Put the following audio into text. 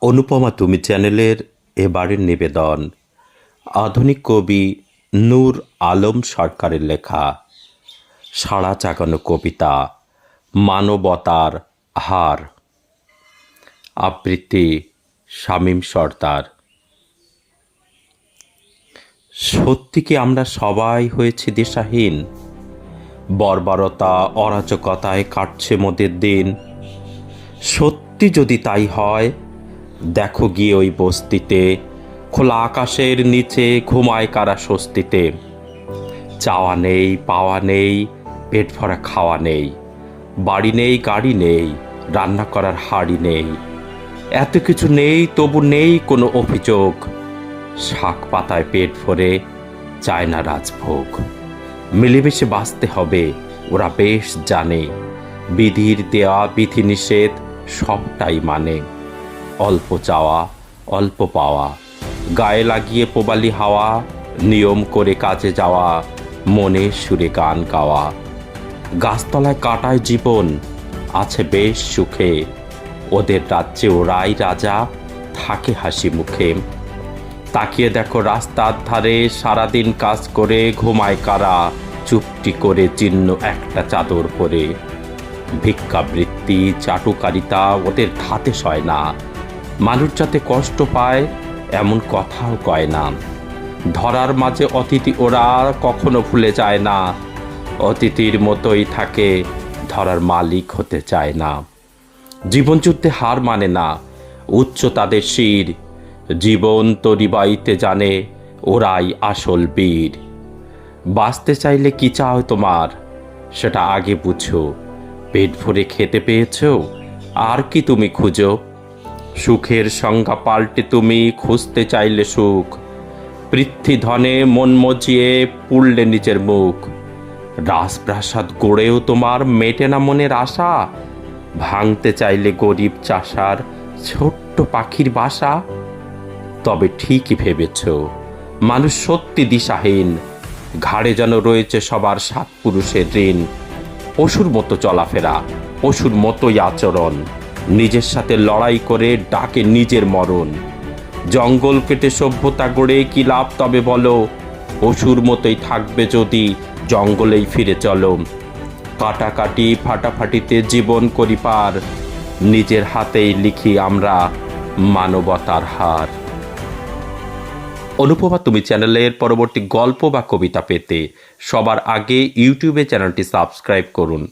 অনুপমা তুমি চ্যানেলের এবারের নিবেদন। আধুনিক কবি নূর আলম সরকারের লেখা। সাড়া চাকানো কবিতা, মানবতার হার। আবৃত্তি, শামীম সর্দার। সত্যি কি আমরা সবাই হয়েছি দিশাহীন? বর্বরতা, অরাজকতায় কাটছে মোদের দিন। সত্যি যদি তাই হয় দেখো গিয়ে ওই বস্তিতে, খোলা আকাশের নিচে ঘুমায় কারা স্বস্তিতে। চাওয়া নেই, পাওয়া নেই, পেট ভরা খাওয়া নেই, বাড়ি নেই, গাড়ি নেই, রান্না করার হাড়ি নেই। এত কিছু নেই, তবু নেই কোনো অভিযোগ। শাক পাতায় পেট ভরে চায় না রাজভোগ। মিলেমিশে বাঁচতে হবে, ওরা বেশ জানে। বিধির দেয়া বিধি নিষেধ সবটাই মানে। অল্প চাওয়া, অল্প পাওয়া। গায়ে লাগিয়ে পোবালি হাওয়া, নিয়ম করে কাজে যাওয়া, মনে সুরে গান গাওয়া। গাছতলায় কাটায় জীবন, আছে বেশ সুখে। ওদের রাজ্যে ওরাই রাজা, থাকে হাসি মুখে। তাকিয়ে দেখো রাস্তার ধারে সারাদিন কাজ করে ঘুমায় কারা, চুপটি করে চিহ্ন একটা চাদর পরে। ভিক্ষাবৃত্তি, চাটুকারিতা ওদের ধাতে সয় না। মানুষ যাতে কষ্ট পায়, এমন কথাও কয় না। ধরার মাঝে অতিথি ওরা কখনো ভুলে যায় না। অতিথির মতোই থাকে, ধরার মালিক হতে চায় না। জীবনযুদ্ধে হার মানে না, উচ্চ তাদের শির। জীবন তরিবাইতে জানে, ওরাই আসল বীর। বাঁচতে চাইলে কি চাও তোমার? সেটা আগে বুঝো। পেট ভরে খেতে পেয়েছ? আর কি তুমি খুঁজো? সুখের সংজ্ঞা পাল্টে তুমি খুঁজতে চাইলে সুখ। পৃথ্বী ধনে মন মজিয়ে পুড়লে নিজের মুখ। রাজপ্রাসাদ গড়েও তোমার মেটে না মনের আশা। ভাঙতে চাইলে গরিব চাষার ছোট্ট পাখির বাসা। তবে ঠিকই ভেবেছ, মানুষ সত্যি দিশাহীন। ঘাড়ে যেন রয়েছে সবার সাত পুরুষের ঋণ। পশুর মতো চলাফেরা, পশুর মতোই আচরণ। নিজের সাথে লড়াই করে ডাকে নিজের মরণ। জঙ্গল কেটে সভ্যতা গড়ে কি লাভ তবে বলো, পশুর মতোই থাকবে যদি জঙ্গলেই ফিরে চলো। কাটাকাটি ফাটাফাটিতে জীবন করি পার, নিজের হাতেই লিখি আমরা মানবতার হার। অনুপমা, তুমি চ্যানেলের পরবর্তী গল্প বা কবিতা পেতে সবার আগে ইউটিউবে চ্যানেলটি সাবস্ক্রাইব করুন।